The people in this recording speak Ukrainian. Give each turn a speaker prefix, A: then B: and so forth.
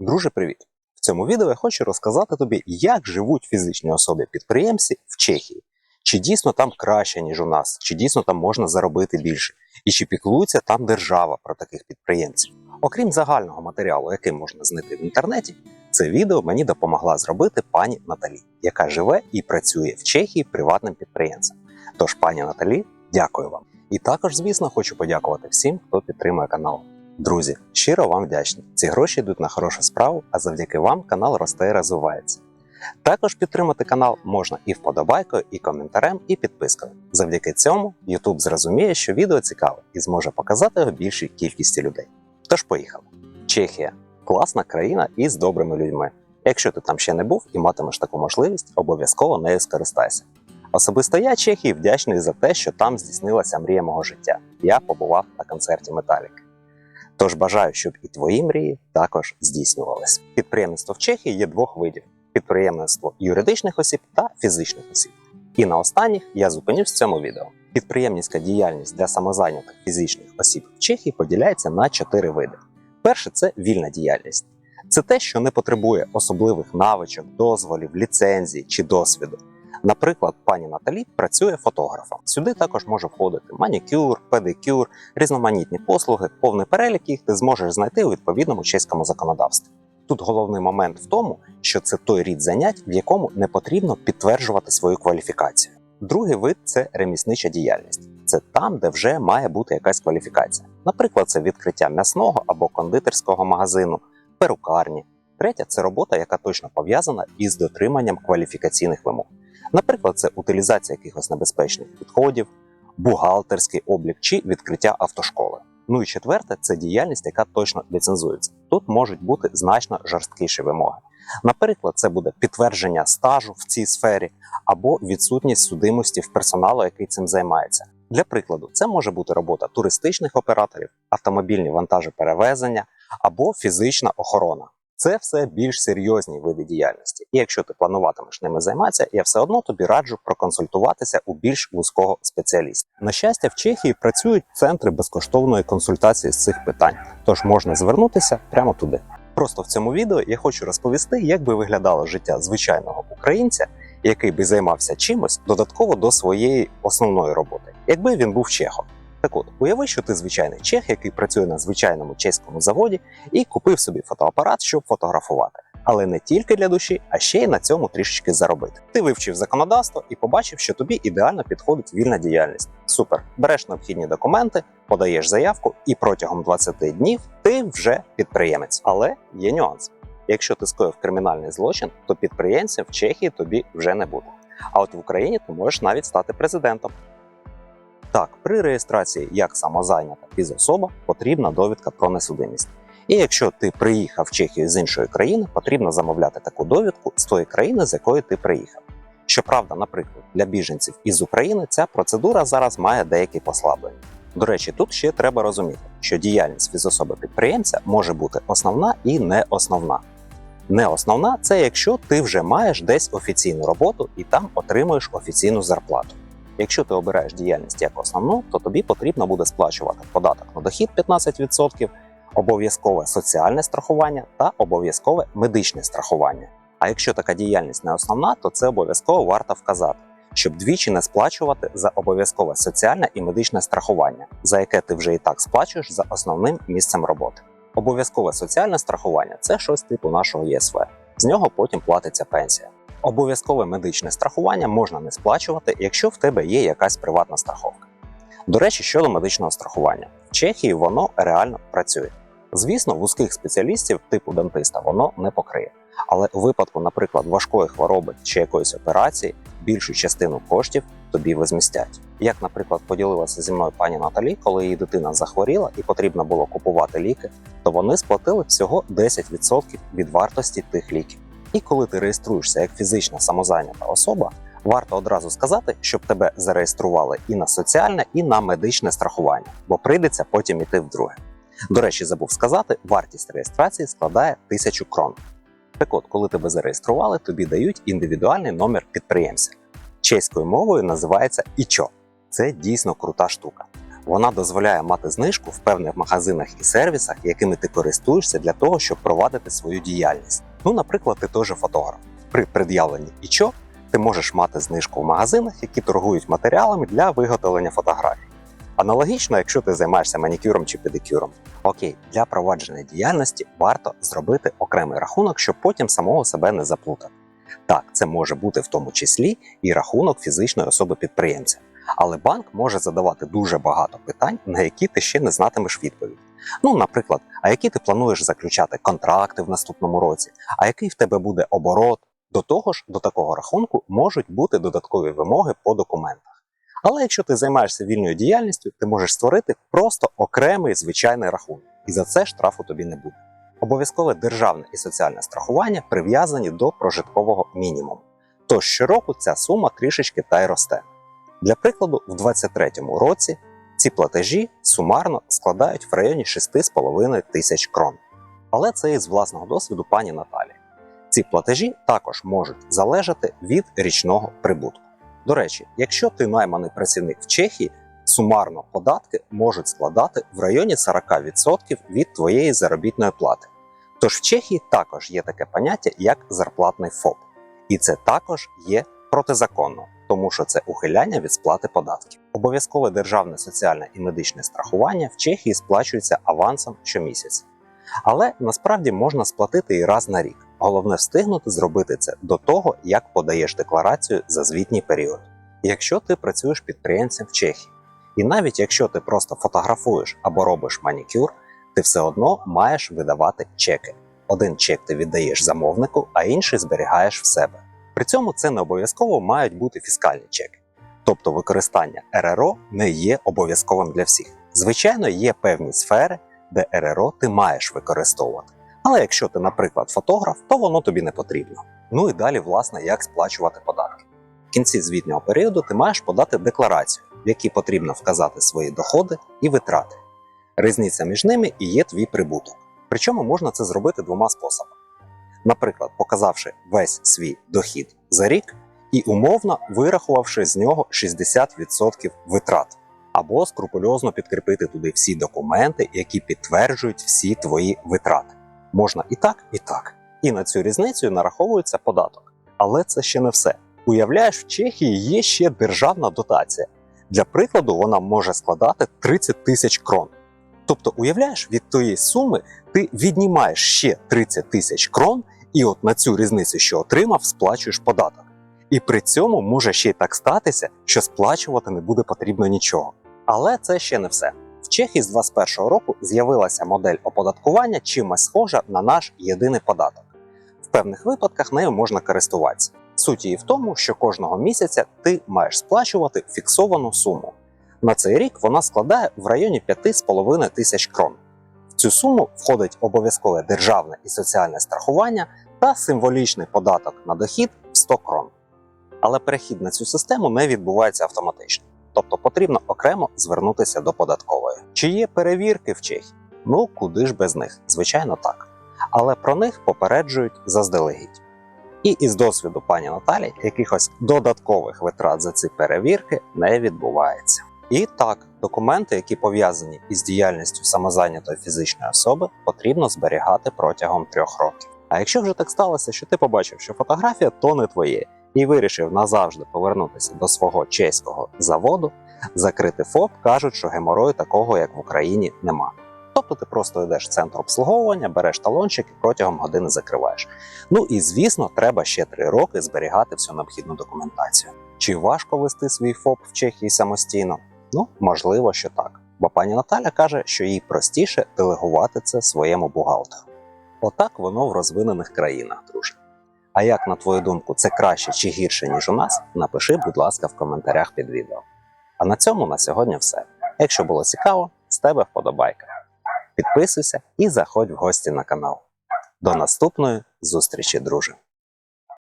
A: Друже, привіт! В цьому відео я хочу розказати тобі, як живуть фізичні особи-підприємці в Чехії. Чи дійсно там краще, ніж у нас, чи дійсно там можна заробити більше, і чи піклується там держава про таких підприємців. Окрім загального матеріалу, який можна знайти в інтернеті, це відео мені допомогла зробити пані Наталі, яка живе і працює в Чехії приватним підприємцем. Тож, пані Наталі, дякую вам. І також, звісно, хочу подякувати всім, хто підтримує канал. Друзі, щиро вам вдячні. Ці гроші йдуть на хорошу справу, а завдяки вам канал росте і розвивається. Також підтримати канал можна і вподобайкою, і коментарем, і підпискою. Завдяки цьому YouTube зрозуміє, що відео цікаве і зможе показати його більшій кількості людей. Тож поїхали. Чехія класна країна із добрими людьми. Якщо ти там ще не був і матимеш таку можливість, обов'язково нею скористайся. Особисто я Чехії вдячний за те, що там здійснилася мрія мого життя. Я побував на концерті Металіки. Тож бажаю, щоб і твої мрії також здійснювались. Підприємництво в Чехії є двох видів: підприємництво юридичних осіб та фізичних осіб. І на останніх я зупинюсь в цьому відео. Підприємницька діяльність для самозайнятих фізичних осіб в Чехії поділяється на чотири види. Перше це вільна діяльність. Це те, що не потребує особливих навичок, дозволів, ліцензій чи досвіду. Наприклад, пані Наталі працює фотографом. Сюди також може входити манікюр, педикюр, різноманітні послуги, повний перелік їх ти зможеш знайти у відповідному чеському законодавстві. Тут головний момент в тому, що це той рід занять, в якому не потрібно підтверджувати свою кваліфікацію. Другий вид це реміснича діяльність. Це там, де вже має бути якась кваліфікація. Наприклад, це відкриття м'ясного або кондитерського магазину, перукарні. Третя це робота, яка точно пов'язана із дотриманням кваліфікаційних вимог. Наприклад, це утилізація якихось небезпечних відходів, бухгалтерський облік чи відкриття автошколи. Ну і четверте це діяльність, яка точно ліцензується. Тут можуть бути значно жорсткіші вимоги. Наприклад, це буде підтвердження стажу в цій сфері або відсутність судимості в персоналу, який цим займається. Для прикладу, це може бути робота туристичних операторів, автомобільні вантажоперевезення або фізична охорона. Це все більш серйозні види діяльності. І якщо ти плануватимеш ними займатися, я все одно тобі раджу проконсультуватися у більш вузького спеціаліста. На щастя, в Чехії працюють центри безкоштовної консультації з цих питань, тож можна звернутися прямо туди. Просто в цьому відео я хочу розповісти, як би виглядало життя звичайного українця, який би займався чимось додатково до своєї основної роботи, якби він був чехом. Так от, уяви, що ти звичайний чех, який працює на звичайному чеському заводі, і купив собі фотоапарат, щоб фотографувати. Але не тільки для душі, а ще й на цьому трішечки заробити. Ти вивчив законодавство і побачив, що тобі ідеально підходить вільна діяльність. Супер, береш необхідні документи, подаєш заявку, і протягом 20 днів ти вже підприємець. Але є нюанс. Якщо ти скоїв кримінальний злочин, то підприємцем в Чехії тобі вже не буде. А от в Україні ти можеш навіть стати президентом. Так, при реєстрації як самозайнята фізособа потрібна довідка про несудимість. І якщо ти приїхав в Чехію з іншої країни, потрібно замовляти таку довідку з тої країни, з якої ти приїхав. Щоправда, наприклад, для біженців із України ця процедура зараз має деякі послаблення. До речі, тут ще треба розуміти, що діяльність фізособи підприємця може бути основна і не основна. Не основна це якщо ти вже маєш десь офіційну роботу і там отримуєш офіційну зарплату. Якщо ти обираєш діяльність як основну, то тобі потрібно буде сплачувати податок на дохід 15%, обов'язкове соціальне страхування та обов'язкове медичне страхування. А якщо така діяльність не основна, то це обов'язково варто вказати, щоб двічі не сплачувати за обов'язкове соціальне і медичне страхування, за яке ти вже і так сплачуєш за основним місцем роботи. Обов'язкове соціальне страхування це щось типу нашого ЄСВ. З нього потім платиться пенсія. Обов'язкове медичне страхування можна не сплачувати, якщо в тебе є якась приватна страховка. До речі, щодо медичного страхування, в Чехії воно реально працює. Звісно, вузьких спеціалістів типу дантиста воно не покриє. Але у випадку, наприклад, важкої хвороби чи якоїсь операції, більшу частину коштів тобі возмістять. Як, наприклад, поділилася зі мною пані Наталі, коли її дитина захворіла і потрібно було купувати ліки, то вони сплатили всього 10% від вартості тих ліків. І коли ти реєструєшся як фізична самозайнята особа, варто одразу сказати, щоб тебе зареєстрували і на соціальне, і на медичне страхування, бо прийдеться потім іти вдруге. До речі, забув сказати, вартість реєстрації складає 1000 крон. Так от, коли тебе зареєстрували, тобі дають індивідуальний номер підприємця. Чеською мовою називається ІЧО. Це дійсно крута штука. Вона дозволяє мати знижку в певних магазинах і сервісах, якими ти користуєшся для того, щоб провадити свою діяльність. Ну, наприклад, ти теж фотограф. При пред'явленні ІЧО ти можеш мати знижку в магазинах, які торгують матеріалами для виготовлення фотографій. Аналогічно, якщо ти займаєшся манікюром чи педикюром. Окей, для провадження діяльності варто зробити окремий рахунок, щоб потім самого себе не заплутати. Так, це може бути в тому числі і рахунок фізичної особи підприємця. Але банк може задавати дуже багато питань, на які ти ще не знатимеш відповідь. Ну, наприклад, а які ти плануєш заключати контракти в наступному році, а який в тебе буде оборот. До того ж, до такого рахунку можуть бути додаткові вимоги по документах. Але якщо ти займаєшся вільною діяльністю, ти можеш створити просто окремий звичайний рахунок, і за це штрафу тобі не буде. Обов'язкове державне і соціальне страхування прив'язані до прожиткового мінімуму. Тож щороку ця сума трішечки та й росте. Для прикладу, в 2023 році ці платежі сумарно складають в районі 6,5 тисяч крон. Але це із власного досвіду пані Наталі. Ці платежі також можуть залежати від річного прибутку. До речі, якщо ти найманий працівник в Чехії, сумарно податки можуть складати в районі 40% від твоєї заробітної плати. Тож в Чехії також є таке поняття як зарплатний ФОП, і це також є протизаконно, тому що це ухиляння від сплати податків. Обов'язкове державне соціальне і медичне страхування в Чехії сплачується авансом щомісяця. Але насправді можна сплатити і раз на рік. Головне встигнути зробити це до того, як подаєш декларацію за звітній період. Якщо ти працюєш підприємцем в Чехії, і навіть якщо ти просто фотографуєш або робиш манікюр, ти все одно маєш видавати чеки. Один чек ти віддаєш замовнику, а інший зберігаєш в себе. При цьому це не обов'язково мають бути фіскальні чеки. Тобто використання РРО не є обов'язковим для всіх. Звичайно, є певні сфери, де РРО ти маєш використовувати. Але якщо ти, наприклад, фотограф, то воно тобі не потрібно. Ну і далі, власне, як сплачувати податки. В кінці звітнього періоду ти маєш подати декларацію, в якій потрібно вказати свої доходи і витрати. Різниця між ними і є твій прибуток. Причому можна це зробити двома способами. Наприклад, показавши весь свій дохід за рік і умовно вирахувавши з нього 60% витрат, або скрупульозно підкріпити туди всі документи, які підтверджують всі твої витрати. Можна і так, і так. І на цю різницю нараховується податок. Але це ще не все. Уявляєш, в Чехії є ще державна дотація. Для прикладу, вона може складати 30 тисяч крон. Тобто, уявляєш, від тієї суми ти віднімаєш ще 30 тисяч крон, і от на цю різницю, що отримав, сплачуєш податок. І при цьому може ще й так статися, що сплачувати не буде потрібно нічого. Але це ще не все. В Чехії з 2021 року з'явилася модель оподаткування, чимось схожа на наш єдиний податок. В певних випадках нею можна користуватися. Суть її в тому, що кожного місяця ти маєш сплачувати фіксовану суму. На цей рік вона складає в районі 5,5 тисяч крон. В цю суму входить обов'язкове державне і соціальне страхування та символічний податок на дохід в 100 крон. Але перехід на цю систему не відбувається автоматично, тобто потрібно окремо звернутися до податкової. Чи є перевірки в Чехії? Ну куди ж без них? Звичайно, так. Але про них попереджують заздалегідь. І із досвіду пані Наталі якихось додаткових витрат за ці перевірки не відбувається. І так, документи, які пов'язані із діяльністю самозайнятої фізичної особи, потрібно зберігати протягом трьох років. А якщо вже так сталося, що ти побачив, що фотографія то не твоє, і вирішив назавжди повернутися до свого чеського заводу, закрити ФОП кажуть, що геморою такого, як в Україні, нема. Тобто ти просто йдеш в центр обслуговування, береш талончик і протягом години закриваєш. Ну і звісно, треба ще три роки зберігати всю необхідну документацію. Чи важко вести свій ФОП в Чехії самостійно? Ну, можливо, що так. Бо пані Наталя каже, що їй простіше делегувати це своєму бухгалтеру. Отак воно в розвинених країнах, друже. А як, на твою думку, це краще чи гірше, ніж у нас? Напиши, будь ласка, в коментарях під відео. А на цьому на сьогодні все. Якщо було цікаво, з тебе вподобайка. Підписуйся і заходь в гості на канал. До наступної зустрічі, друже!